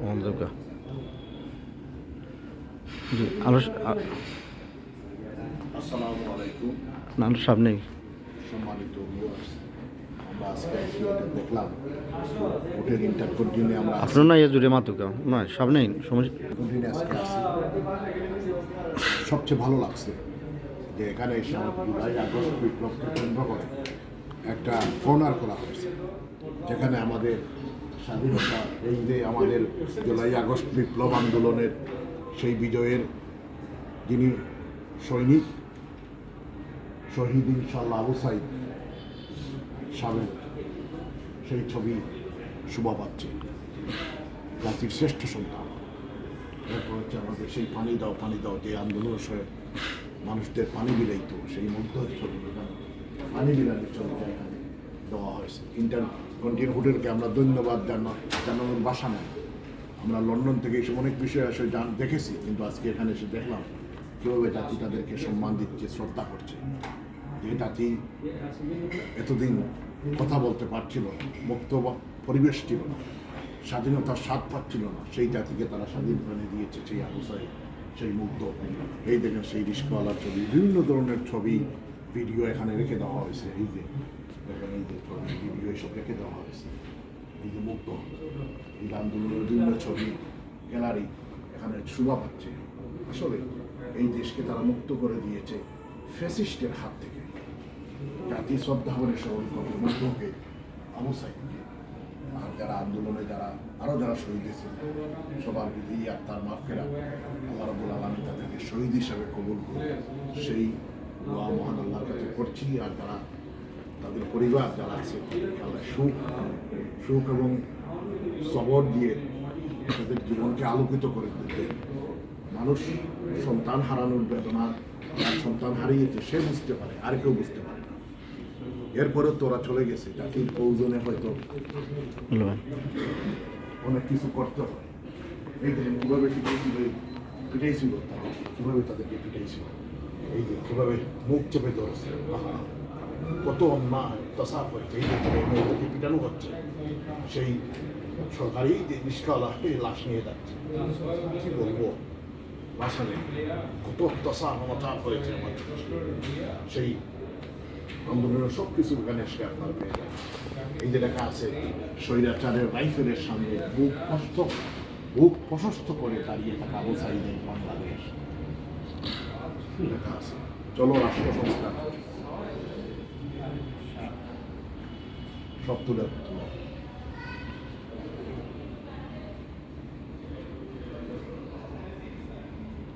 মহানদুর্গা জি আলো আসসালামু আলাইকুম। আলো সামনেই। সম্মানিত আমরা আজকে দেখলাম। ভোটের আমরা আপনার না ইয়ে জুড়ে মাতুকা না সামনেই সমস্যা আজকে সবচেয়ে ভালো লাগছে যে এখানে এসে আমাদের জুলাই আগস্ট বিপ্লবকে কেন্দ্র করে একটা কর্নার করা হয়েছে যেখানে আমাদের স্বাধীনতা, এই যে আমাদের জুলাই আগস্ট বিপ্লব আন্দোলনের সেই বিজয়ের যিনি সৈনিক, শহীদ ইনশাল্লাহ আবু সাইদ সাবেক সেই ছবি শোভা পাচ্ছে। জাতির শ্রেষ্ঠ সন্তান। এরপর হচ্ছে আমাদের সেই পানি দাও পানি দাও, যে আন্দোলনের সঙ্গে মানুষদের পানি বিলাইতো সেই এখানে পানি বিলানোর এখানে দেওয়া হয়েছে। ইন্টার হোটেলকে আমরা ধন্যবাদ জানা জানানোর বাসা নেই। আমরা লন্ডন থেকে এসে অনেক বিষয় আসে জান দেখেছি, কিন্তু আজকে এখানে এসে দেখলাম কীভাবে জাতি তাদেরকে সম্মান দিচ্ছে, শ্রদ্ধা করছে। যে জাতি এতদিন কথা বলতে পারছিল মুক্ত পরিবেশ ছিল না, স্বাধীনতার স্বাদ পাচ্ছিল না, সেই জাতিকে তারা স্বাধীন করে দিয়েছে সেই আবসায় সেই মুগ্ধ এই দেখেন সেই রিস্কওয়ালার ছবি, বিভিন্ন ধরনের ছবি, ভিডিও এখানে রেখে দেওয়া হয়েছে। এই যে দেখেন ছবি ভিডিও এসব রেখে দেওয়া হয়েছে এই যে এই আন্দোলনের বিভিন্ন ছবি গ্যালারি এখানে শোভা পাচ্ছে আসলে এই দেশকে তারা মুক্ত করে দিয়েছে ফ্যাসিস্টের হাত থেকে জাতি শ্রদ্ধা করে স্মরণ করবে মুগ্ধকে আর যারা আন্দোলনে যারা আরও যারা শহীদ হয়েছে, সবার বিধি আত্মার মাফেরা আল্লাহ রবুল আলমী তাদেরকে শহীদ হিসাবে কবুল করে সেই মহান আল্লাহর কাছে করছি। আর যারা তাদের পরিবার যারা আছে আল্লাহ সুখ সুখ এবং সবর দিয়ে তাদের জীবনকে আলোকিত করে দিতে। মানুষ সন্তান হারানোর বেদনা সন্তান হারিয়েছে, সে বুঝতে পারে, আর কেউ বুঝতে পারে না। এরপরে তোরা চলে গেছে, জাতির প্রয়োজনে হয়তো অনেক কিছু করতে হয়। এই যে কীভাবে পিটাইছিল তাদের কীভাবে তাদেরকে পিটাইছিল। এই যে কীভাবে মুখ চেপে ধরেছে কত অন্যায় দশা যে মেয়েদেরকে পিটানো হচ্ছে সেই সরকারি যে এই লাশ নিয়ে যাচ্ছে কি বলব নেই কত অত্যাচার অনাচার হয়েছে আমাদের সেই আন্দোলনের সব কিছু ওখানে এসে আপনার পেয়ে যায় এই যে লেখা আছে স্বৈরাচারের রাইফেলের সামনে বুক কষ্ট বুক প্রশস্ত করে দাঁড়িয়ে থাকা আবু সাইদের বাংলাদেশ লেখা আছে চলো রাষ্ট্র সংস্কার fraturando tudo.